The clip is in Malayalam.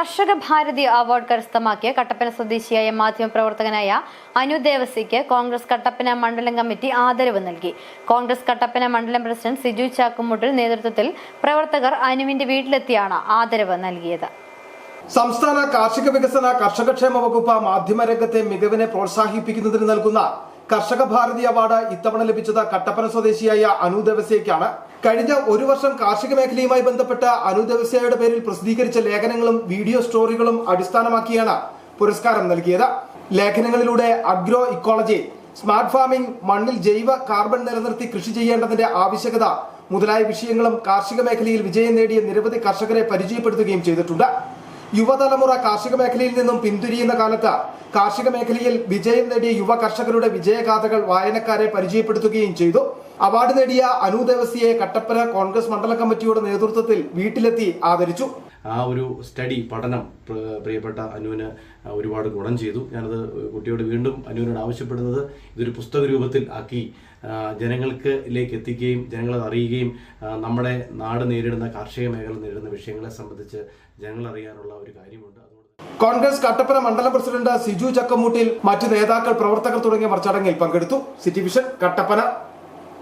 കർഷക ഭാരതി അവാർഡ് കരസ്ഥമാക്കിയ കട്ടപ്പന സ്വദേശിയായ മാധ്യമപ്രവർത്തകനായ അനു ദേവസിക്ക് കോൺഗ്രസ് കട്ടപ്പന മണ്ഡലം കമ്മിറ്റി ആദരവ് നൽകി. കോൺഗ്രസ് കട്ടപ്പന മണ്ഡലം പ്രസിഡന്റ് സിജു ചാക്കുമുട്ടിൽ നേതൃത്വത്തിൽ പ്രവർത്തകർ അനുവിന്റെ വീട്ടിലെത്തിയാണ് ആദരവ് നൽകിയത്. സംസ്ഥാന കാർഷിക വികസന കർഷകക്ഷേമ വകുപ്പ് മാധ്യമരംഗത്തെ മികവിനെ പ്രോത്സാഹിപ്പിക്കുന്നതിന് നൽകുന്ന കർഷക ഭാരതി അവാർഡ് ഇത്തവണ ലഭിച്ചത് കട്ടപ്പന സ്വദേശിയായ അനു കഴിഞ്ഞ ഒരു വർഷം കാർഷിക മേഖലയുമായി ബന്ധപ്പെട്ട അനു ദേവസ്യയുടെ പേരിൽ പ്രസിദ്ധീകരിച്ച ലേഖനങ്ങളും വീഡിയോ സ്റ്റോറികളും അടിസ്ഥാനമാക്കിയാണ് പുരസ്കാരം നൽകിയത്. ലേഖനങ്ങളിലൂടെ അഗ്രോ ഇക്കോളജി സ്മാർട്ട് ഫാമിംഗ് മണ്ണിൽ ജൈവ കാർബൺ നിലനിർത്തി കൃഷി ചെയ്യേണ്ടതിന്റെ ആവശ്യകത മുതലായ വിഷയങ്ങളും കാർഷിക മേഖലയിൽ വിജയം നേടിയ നിരവധി കർഷകരെ പരിചയപ്പെടുത്തുകയും ചെയ്തിട്ടുണ്ട്. യുവതലമുറ കാർഷിക മേഖലയിൽ നിന്നും പിന്തിരിയുന്ന കാലത്ത് കാർഷിക മേഖലയിൽ വിജയം നേടിയ യുവ കർഷകരുടെ വിജയഗാഥകൾ വായനക്കാരെ പരിചയപ്പെടുത്തുകയും ചെയ്തു. അവാർഡ് നേടിയ അനു ദേവസിയെ കട്ടപ്പന കോൺഗ്രസ് മണ്ഡല കമ്മിറ്റിയുടെ നേതൃത്വത്തിൽ വീട്ടിലെത്തി ആദരിച്ചു. ആ ഒരു സ്റ്റഡി പഠനം പ്രിയപ്പെട്ട അനുവിന് ഒരുപാട് ഗുണം ചെയ്തു. ഞാനത് കുട്ടിയോട് വീണ്ടും അനുവിനോട് ആവശ്യപ്പെടുന്നത് ഇതൊരു പുസ്തക രൂപത്തിൽ ആക്കി ജനങ്ങൾക്കിലേക്ക് ജനങ്ങൾക്ക് ലേക്ക് എത്തിക്കുകയും ജനങ്ങളത് അറിയുകയും നമ്മുടെ നാട് നേരിടുന്ന കാർഷിക മേഖല നേരിടുന്ന വിഷയങ്ങളെ സംബന്ധിച്ച് ജനങ്ങൾ അറിയാനുള്ള ഒരു കാര്യമുണ്ട്. കോൺഗ്രസ് കട്ടപ്പന മണ്ഡലം പ്രസിഡന്റ് സിജു ചക്കമൂട്ടിൽ മറ്റ് നേതാക്കൾ പ്രവർത്തകർ തുടങ്ങിയവർ ചടങ്ങിൽ പങ്കെടുത്തു. City vision Kattappana.